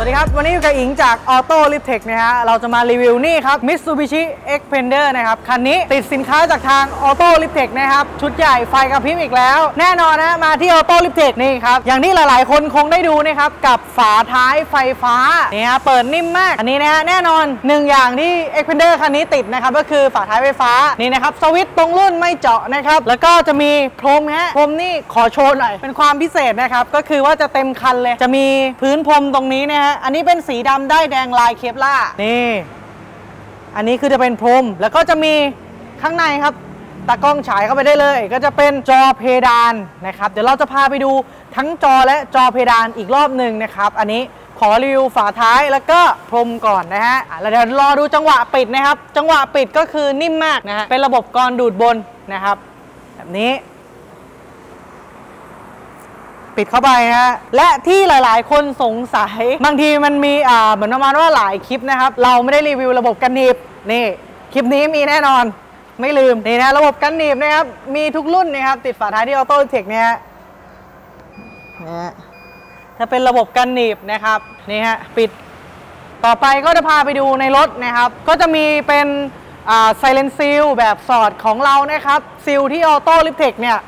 วัสดีครับ วันนี้อยู่กับอิงจาก Auto l i p t e c h นะฮะ เราจะมารีวิวนี่ครับ Mitsubishi Xpander นะครับ คันนี้ติดสินค้าจากทาง Auto l i p t e c h นะครับ ชุดใหญ่ไฟกระพริบอีกแล้ว แน่นอนนะ มาที่ Auto l i p t e c h นี่ครับ อย่างที่หลายๆ คนคงได้ดูนะครับ กับฝาท้ายไฟฟ้าเนี่ฮะเปิดนิ่มมาก อันนี้นะฮะ แน่นอนหนึ่งอย่างที่ Xpander คันนี้ติดนะครับ ก็คือฝาท้ายไฟฟ้า นี่นะครับ สวิตช์ตรงรุ่นไม่เจาะนะครับ แล้วก็จะมีพรมฮะ พรมนี่ขอโชว์หน่อย เป็นความพิเศษนะครับ ก็คือว่าจะเต็มคันเลย จะมีพื้นพรมตรงนี้นะฮะอันนี้เป็นสีดำได้แดงลายเคปล่านี่ อันนี้คือจะเป็นพรม แล้วก็จะมีข้างในครับตากล้องฉายเข้าไปได้เลย ก็จะเป็นจอเพดานนะครับ เดี๋ยวเราจะพาไปดูทั้งจอและจอเพดานอีกรอบหนึ่งนะครับ อันนี้ขอรีวิวฝาท้ายแล้วก็พรมก่อนนะฮะอะแล้วเดี๋ยวรอดูจังหวะปิดนะครับ จังหวะปิดก็คือนิ่มมากนะฮะเป็นระบบกรดูดบนนะครับ แบบนี้ ปิดเข้าไปนะฮะและที่หลาย ๆ คนสงสัย บางทีมันมีอ่าเหมือนประมาณว่าหลายคลิปนะครับ เราไม่ได้รีวิวระบบกันหนีบนี่คลิปนี้มีแน่นอนไม่ลืมนี่นะระบบกันหนีบนะครับมีทุกรุ่นนะครับติดฝาท้ายที่ออโต้เทคเนี่ยนะฮะถ้าเป็นระบบกันหนีบนะครับนี่ฮะปิดต่อไปก็จะพาไปดูในรถนะครับ ก็จะมีเป็นไซเลนซิลแบบสอดของเรานะครับซิลที่ออโต้ลิฟเทคเนี่ย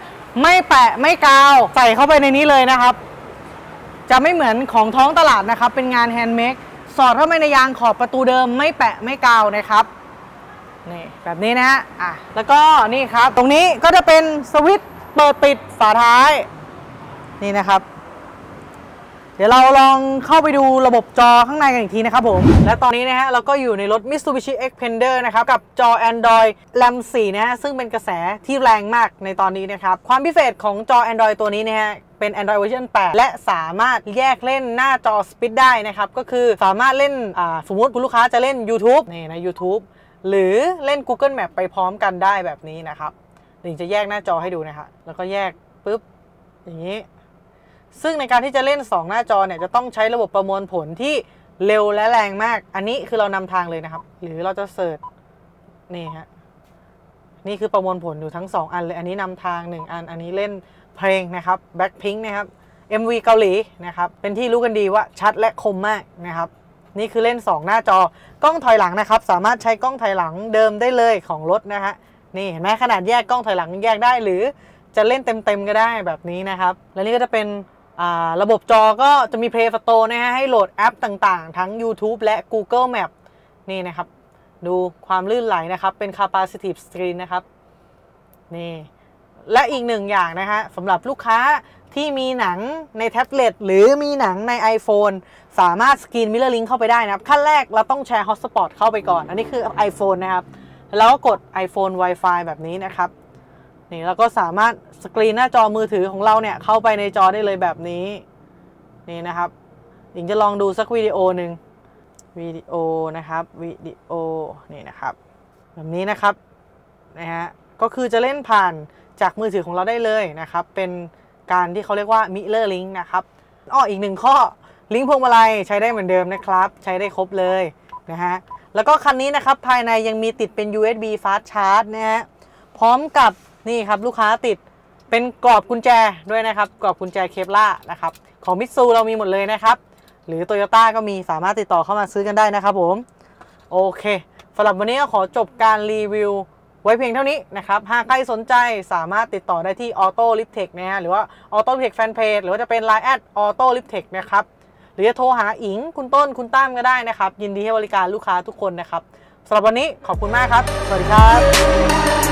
ไม่แปะไม่กาวใส่เข้าไปในนี้เลยนะครับ จะไม่เหมือนของท้องตลาดนะครับ เป็นงานแฮนด์เมดสอดเข้าไปในยางขอบประตูเดิม ไม่แปะไม่กาวนะครับนี่แบบนี้นะฮะอะแล้วก็นี่ครับ ตรงนี้ก็จะเป็นสวิตช์เปิดปิดฝาท้ายนี่นะครับ ดี๋ยวเราลองเข้าไปดูระบบจอข้างในกันอีกทีนะครับผม และตอนนี้นะฮะเราก็อยู่ในรถ Mitsubishi Xpander นะครับ กับจอ Android RAM 4 นะฮะ ซึ่งเป็นกระแสที่แรงมากในตอนนี้นะครับ ความพิเศษของจอ Android ตัวนี้นะฮะเป็น Android version 8 และสามารถแยกเล่นหน้าจอ Split ได้นะครับ ก็คือสามารถเล่นอ่าสมมติคุณลูกค้าจะเล่น YouTube นี่นะ YouTube หรือเล่น Google Map ไปพร้อมกันได้แบบนี้นะครับเดี๋ยวจะแยกหน้าจอให้ดูนะครับแล้วก็แยกปุ๊บอย่างนี้ ซึ่งในการที่จะเล่น 2 หน้าจอเนี่ยจะต้องใช้ระบบประมวลผลที่เร็วและแรงมาก อันนี้คือเรานำทางเลยนะครับ หรือเราจะเสิร์ชนี่ฮะนี่คือประมวลผลอยู่ทั้ง 2 อันเลย อันนี้นำทาง 1 อัน อันนี้เล่นเพลงนะครับ Blackpink นะครับ MV เกาหลีนะครับ เป็นที่รู้กันดีว่าชัดและคมมากนะครับ นี่คือเล่น 2 หน้าจอ กล้องถอยหลังนะครับ สามารถใช้กล้องถอยหลังเดิมได้เลยของรถนะฮะ นี่เห็นไหมขนาดแยกกล้องถอยหลังแยกได้หรือจะเล่นเต็มๆก็ได้แบบนี้นะครับ และนี่ก็จะเป็น ระบบจอก็จะมี Play Store นะฮะให้โหลดแอปต่างๆ ทั้ง YouTube และ Google Map นี่นะครับ ดูความลื่นไหลนะครับ เป็น Capacitive Screen นะครับ นี่ และอีกหนึ่งอย่างนะฮะสำหรับลูกค้าที่มีหนังในแท็บเล็ตหรือมีหนังใน iPhone สามารถสกรีนมิ r ร o r ลิงเข้าไปได้นะครับ ขั้นแรกเราต้องแชร์ Hotspot เข้าไปก่อน อันนี้คือ iPhone นะครับ แล้วก็กด iPhone Wi-Fi แบบนี้นะครับ นี่แล้วก็สามารถสกรีนหน้าจอมือถือของเราเนี่ยเข้าไปในจอได้เลยแบบนี้นี่นะครับหญิงจะลองดูสักวิดีโอหนึ่งวิดีโอนะครับวิดีโอนี่นะครับ แบบนี้นะครับนะฮะก็คือจะเล่นผ่านจากมือถือของเราได้เลยนะครับ เป็นการที่เขาเรียกว่า Mirror Link นะครับอ้ออีกหนึ่งข้อลิงก์พวงมาลัยใช้ได้เหมือนเดิมนะครับ ใช้ได้ครบเลยนะฮะแล้วก็คันนี้นะครับภายในยังมีติดเป็น USB Fast Charge นะฮะพร้อมกับ นี่ครับลูกค้าติดเป็นกรอบกุญแจด้วยนะครับ กรอบกุญแจเคปล่านะครับของมิตซูเรามีหมดเลยนะครับ หรือโตโยต้าก็มีสามารถติดต่อเข้ามาซื้อกันได้นะครับผม โอเคสำหรับวันนี้ก็ขอจบการรีวิวไว้เพียงเท่านี้นะครับ หากใครสนใจสามารถติดต่อได้ที่ Auto l i f t e c h นะฮะหรือว่า Auto l i f t e c h Fanpage หรือว่าจะเป็น Line แอด Auto l i f t e c h นะครับ หรือจะโทรหาอิงคุณต้นคุณตั้มก็ได้นะครับ ยินดีให้บริการลูกค้าทุกคนนะครับสำหรับวันนี้ขอบคุณมากครับ สวัสดีครับ